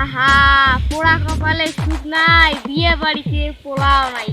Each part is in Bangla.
আহা, পোড়া কপালে নাই, বিয়ে বাড়িতে পোলাও নাই।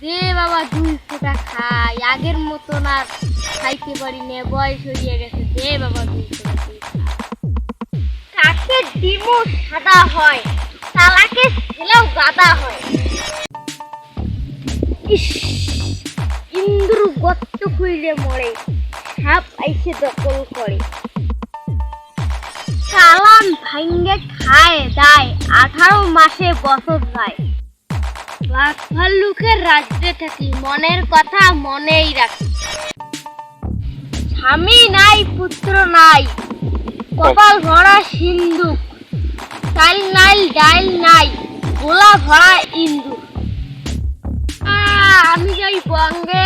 দে বাবা দুই ফোঁটা খাই আগের মতন আর খাইতে পারি বয়স হয়ে গেছে দে বাবা দুই ফোঁটা সাদা হয় তালাকে ছেলেও গাদা হয়। ইস, ইন্দ্র গত্ত খুইলে মরে, সাপ আইসে দখল করে। ভাঙ্গে খায় দায় আঠারো মাসে বছর যায় ভাল্লুকের রাজ্যে থাকি, মনের কথা মনেই রাখি। স্বামী নাই, পুত্র নাই, কপাল ভরা সিন্ধুক চাল নাই, ডাইল নাই, গোলা ভরা ইন্দু আমি যাই বঙ্গে